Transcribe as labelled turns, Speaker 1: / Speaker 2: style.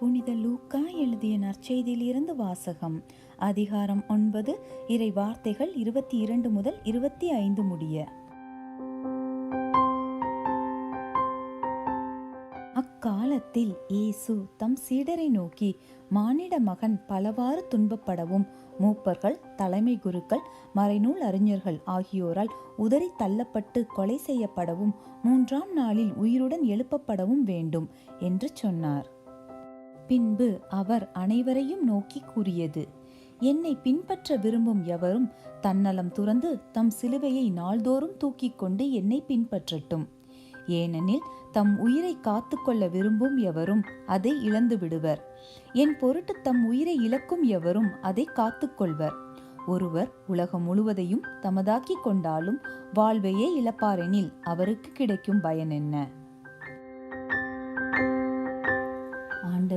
Speaker 1: புனித லூக்கா எழுதிய நற்செய்தியிலிருந்து வாசகம். அதிகாரம் ஒன்பது இறை வார்த்தைகள் இருபத்தி இரண்டு முதல் இருபத்தி ஐந்து முடிய. அக்காலத்தில் இயேசு தம் சீடரை நோக்கி மானிட மகன் பலவாறு துன்பப்படவும் மூப்பர்கள் தலைமை குருக்கள் மறைநூல் அறிஞர்கள் ஆகியோரால் உதறி தள்ளப்பட்டு கொலை செய்யப்படவும் மூன்றாம் நாளில் உயிருடன் எழுப்பப்படவும் வேண்டும் என்று சொன்னார். பின்பு அவர் அனைவரையும் நோக்கி கூறியது என்னை பின்பற்ற விரும்பும் எவரும் தன்னலம் துறந்து தம் சிலுவையை நாள்தோறும் தூக்கிக் கொண்டு என்னை பின்பற்றட்டும். ஏனெனில் தம் உயிரை காத்துக்கொள்ள விரும்பும் எவரும் அதை இழந்து விடுவர். என் பொருட்டு தம் உயிரை இழக்கும் எவரும் அதை காத்துக்கொள்வர் ஒருவர் உலகம் முழுவதையும் தமதாக்கிக் கொண்டாலும் வாழ்வையே இழப்பாரெனில் அவருக்கு கிடைக்கும் பயன் என்ன